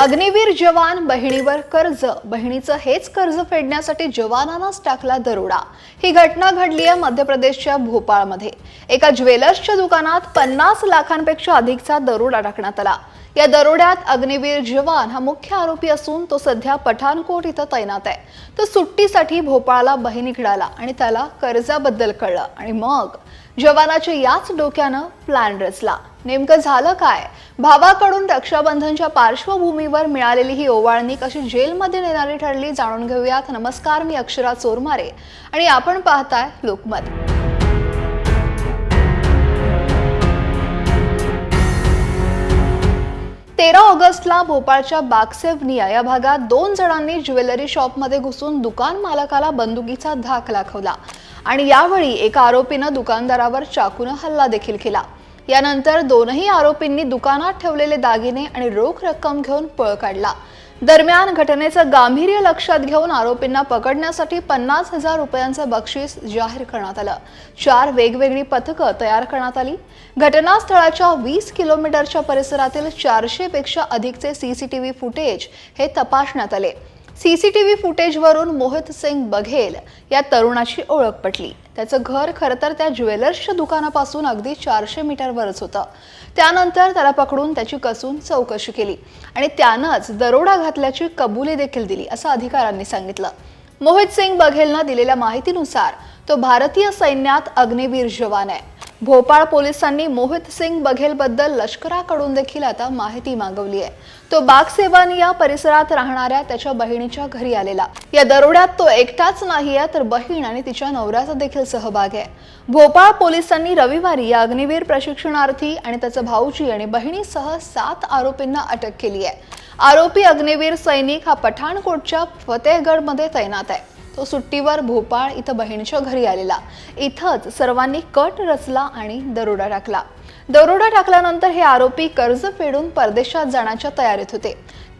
अग्निवीर जवान बहिणीवर कर्ज. बहिणीचं हेच कर्ज फेडण्यासाठी जवानांनाच टाकला दरोडा. ही घटना घडली आहे मध्य प्रदेशच्या भोपाळमध्ये. एका ज्वेलर्सच्या दुकानात पन्नास लाखांपेक्षा अधिकचा दरोडा टाकण्यात आला. या दरोड्यात अग्निवीर जवान हा मुख्य आरोपी असून तो सध्या पठाणकोट इथं तैनात आहे. तो सुट्टीसाठी भोपाळला बहिणीकडे आला आणि त्याला कर्जाबद्दल कळलं आणि मग जवानाच्या याच डोक्यानं प्लॅन रचला. नेमकं झालं काय? भावाकडून रक्षाबंधनच्या पार्श्वभूमीवर मिळालेली ही ओवाळणी कशी जेलमध्ये नेणारी ठरली जाणून घेऊयात. नमस्कार मी अक्षरा चोरमारे आणि आपण पाहताय लोकमत. तेरा ऑगस्टला भोपाळच्या बागसेवनिया या भागात दोन जणांनी ज्वेलरी शॉपमध्ये घुसून दुकान मालकाला बंदुकीचा धाक दाखवला आणि यावेळी एका आरोपीनं दुकानदारावर चाकूनं हल्ला देखील केला. यानंतर दोनही आरोपींनी दुकानात ठेवलेले दागिने आणि रोख रक्कम घेऊन पळ काढला. दरम्यान घटनेचं गांभीर्य लक्षात घेऊन आरोपींना पकडण्यासाठी पन्नास हजार रुपयांचं बक्षीस जाहीर करण्यात आलं. चार वेगवेगळी पथकं तयार करण्यात आली. घटनास्थळाच्या वीस किलोमीटरच्या परिसरातील चारशे पेक्षा अधिकचे सीसीटीव्ही फुटेज हे तपासण्यात आले. सीसीटीव्ही फुटेजवरून मोहित सिंग बघेल या तरुणाची ओळख पटली. त्याचं घर खरं तर त्या ज्वेलर्सच्या दुकानापासून अगदी चारशे मीटरवरच होतं. त्यानंतर त्याला पकडून त्याची कसून चौकशी केली आणि त्यानंच दरोडा घातल्याची कबुली देखील दिली असं अधिकाऱ्यांनी सांगितलं. मोहित सिंग बघेलनं दिलेल्या माहितीनुसार तो भारतीय सैन्यात अग्निवीर जवान आहे. भोपाळ पोलिसांनी मोहित सिंग बघेलबद्दल लष्कराकडून देखील आता माहिती मागवली आहे. तो बागसेवानी या परिसरात राहणाऱ्या त्याच्या बहिणीच्या घरी आलेला. या दरोड्यात तो एकटाच नाही आहे तर बहीण आणि तिच्या नवऱ्याचा देखील सहभाग आहे. भोपाळ पोलिसांनी रविवारी या अग्निवीर प्रशिक्षणार्थी आणि त्याचा भाऊजी आणि बहिणीसह सात आरोपींना अटक केली आहे. आरोपी अग्निवीर सैनिक हा पठाणकोटच्या फतेहगडमध्ये तैनात आहे. तो सुट्टीवर भोपाळ इथं बहिणीच्या घरी आलेला. इथंच सर्वांनी कट रचला आणि दरोडा टाकला. दरोडा टाकल्यानंतर हे आरोपी कर्ज फेडून परदेशात जाण्याच्या तयारीत होते.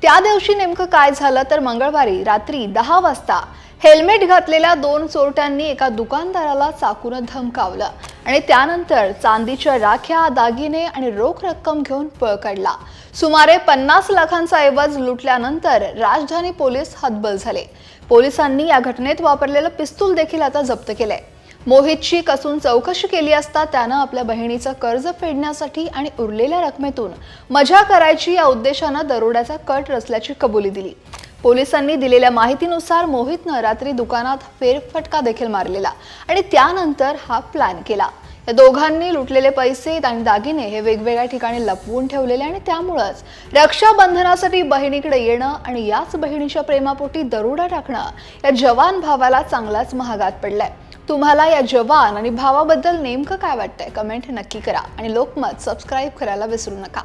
त्या दिवशी नेमकं काय झालं तर मंगळवारी रात्री दहा वाजता हेल्मेट घातलेल्या दोन चोरट्यांनी एका दुकानदाराला चाकूनं धमकावलं आणि त्यानंतर चांदीच्या राख्या दागिने आणि रोख रक्कम घेऊन पळ काढला. सुमारे पन्नास लाखांचा ऐवज लुटल्यानंतर राजधानी पोलीस हतबल झाले. पोलिसांनी या घटनेत वापरलेलं पिस्तूल देखील आता जप्त केलंय. मोहितची कसून चौकशी केली असता त्यानं आपल्या बहिणीचं कर्ज फेडण्यासाठी आणि उरलेल्या रकमेतून मजा करायची या उद्देशानं दरोड्याचा कट रचल्याची कबुली दिली. पोलिसांनी दिलेल्या माहितीनुसार मोहितनं रात्री दुकानात फेरफटका देखील मारलेला आणि त्यानंतर हा प्लॅन केला. या दोघांनी लुटलेले पैसे आणि दागिने हे वेगवेगळ्या ठिकाणी लपवून ठेवलेले आणि त्यामुळंच रक्षाबंधनासाठी बहिणीकडे येणं आणि याच बहिणीच्या प्रेमापोटी दरोडा टाकणं या जवान भावाला चांगलाच महागात पडलाय. तुम्हाला या जवान आणि भावाबद्दल नेमकं काय वाटतंय? कमेंट नक्की करा आणि लोकमत सबस्क्राईब करायला विसरू नका.